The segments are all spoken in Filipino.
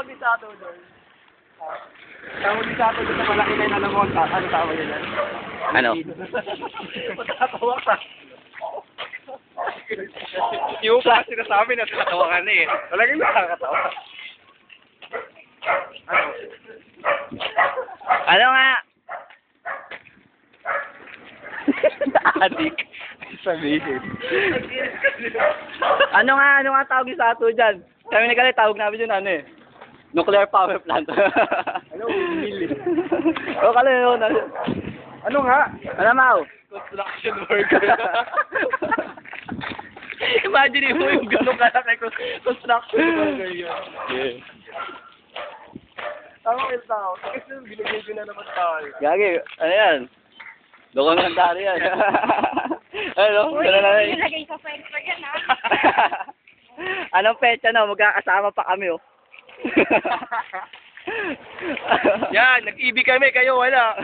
tawag ni Sato doon? Tawag ni Sato doon sa malaki na yun, alam mo, ta- ano tawag yun? Ano? Matatawa ka. Yung pa sinasabi na nakakatawa ka na eh. Talagang nakakatawa. Ano? Ano nga? Adik. Sabihin. ano nga, ano nga tawag yung sato dyan? Kami ni Kali, tawag namin yun ano eh. Nuclear power plant. Ano, windmill o kali yun. Ano, Ano nga? ano mau? Construction worker. Imagine mo yung gano'ng kalaki Construction worker yun. Yeah. Tama kayo tao. Kasi binigay ko na naman tayo. Gagi, ano yan? Dokumentary yan. ano? Uy, Ano na yun? nilagay sa center yan, ha? Anong petsa na? Magkakasama pa kami, oh. Yan, nag-ibig kami, kayo wala.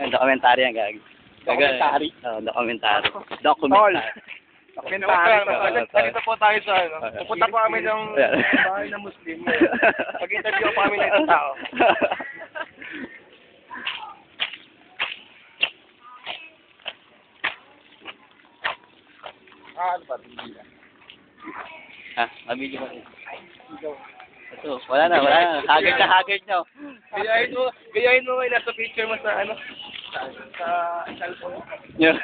Yan, dokumentary yan, gagi. Dokumentary? Oo, dokumentary. Dokumentary. Dokumentary. Dokumentary. Ganito po tayo sa ano. Pupunta po kami ng bahay ng Muslim. Pag-interview po kami ng isang tao. Ah, ano ba? ha? Mabili ko. Ito, wala na, wala na. Haggard na haggard nyo. Gayahin mo, gayahin mo kayo nasa picture mo sa ano, sa, sa cellphone. Yeah.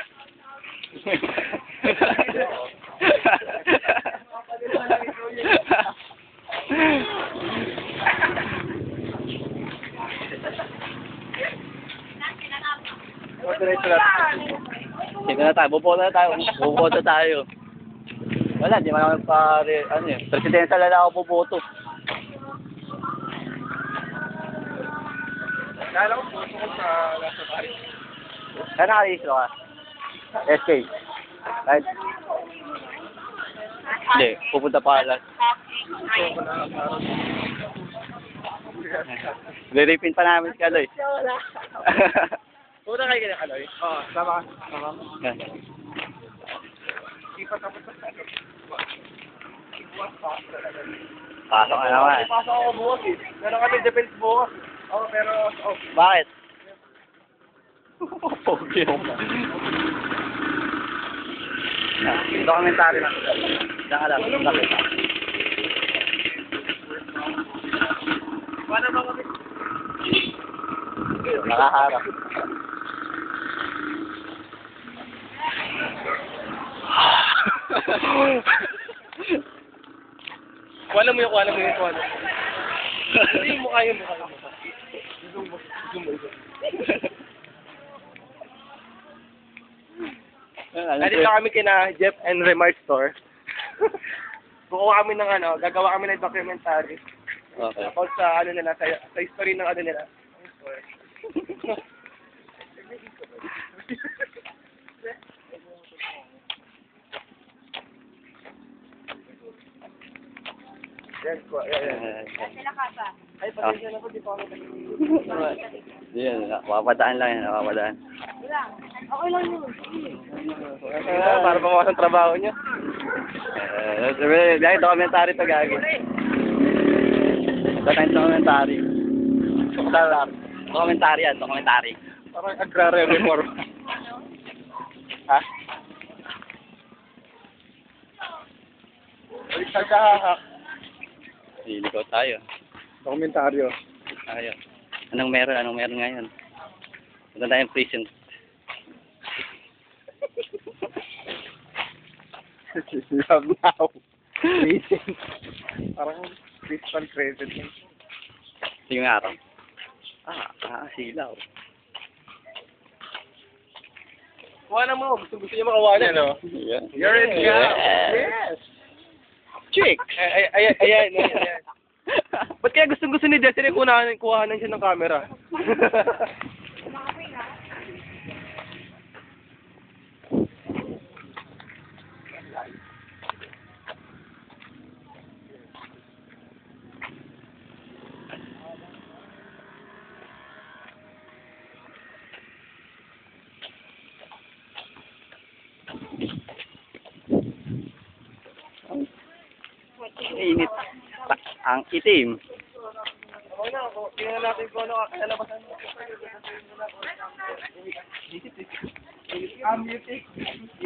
O, diretso Sige na tayo, buboto na tayo. Buboto tayo. Wala, di man pa, ano yun, presidensya lang ako buboto. Kala ko puso ko sa nasa Paris. Kaya nakarehistro ka? SK. Kahit, hindi, pupunta pa na sa Liripin pa namin si Kaloy. Puta kayo kaya Kaloy? Oo, ka. Sama ka. Yan. Hindi pa tapos sa ano. Pasok ka naman. Pasok ako bukas eh. Meron kami defense bukas. Oo, pero, oh, Bakit? Pogi mo. Dokumentary lang. Diyan ka lang. Paano ba kami? Nakaharap. Kuha mo yung, kuha mo yung, kuha mo. Hindi mo kaya mo kaya mo. Zoom mo, zoom mo. Nandito kami kina Jeff and Remar Store. Kukuha kami ng ano, gagawa kami ng documentary. Okay. About sa ano nila, sa, sa history ng ano nila. Yan, kuha, yan, yan. Sila kasa. Ay, pasensya na po, di pa ako Yan, papadaan lang yan, papadaan. Wala. Okay lang yun. Ah, para pamawas ang trabaho niya. Eh, sabi, dahil dokumentary to gagi. Ito tayong dokumentary. Sarap. Dokumentary yan, dokumentary. Parang agrarian reform. ha? Ay, sagahahak. Liligaw tayo. Dokumentaryo. Tayo. Anong meron, anong meron ngayon? Ito tayong prison. Love now. Amazing. Parang crystal crescent. Ito yung araw. Ah, ah, silaw. Kuha na mo. Gusto, gusto niya makawalan, no? Yeah. You're in Yes. Yes. Chick! Ay, ay, ay, ayan, ayan, ayan. Ba't kaya gusto gusto ni Desiree kuhanan, kuhanan siya ng camera? Ang itim. Tingnan natin kung ano kakalabasan. Um, you think,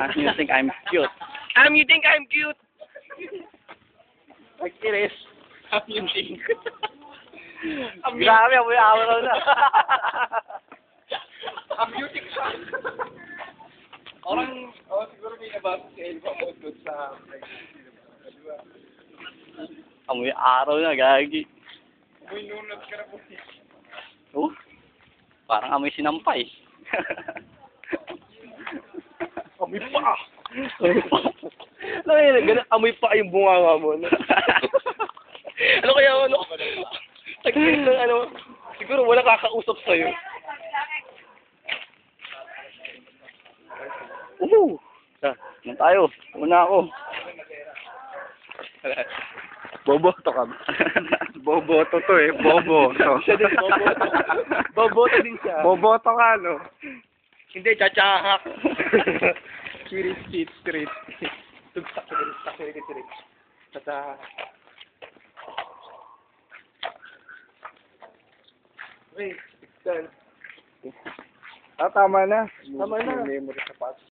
As you think I'm cute. um, you think I'm cute? Like it is. Um, you think. Um, you- Grabe, amoy araw na. Ang beauty siya. Orang, oh, siguro may nabasa si about doon sa... amoy araw na, gagi. May nunod ka na po. Oh, parang amoy sinampay. Amoy pa! amoy pa. Ganun, amoy pa yung bunganga mo. No? ano kaya ano? Tagpil ng ano, siguro wala kakausap sa'yo. Oo. Ah, Ano tayo? Una ako. Boboto ka. Boboto to eh, boboto. Siya din, boboto. boboto din siya. Boboto ka, no? Hindi, tsatsaak. Spirit, spirit, spirit. Tugsak, spirit, spirit, spirit. Tsatsaak. Wait, done. Ah, tama na. Tama na. Memory sa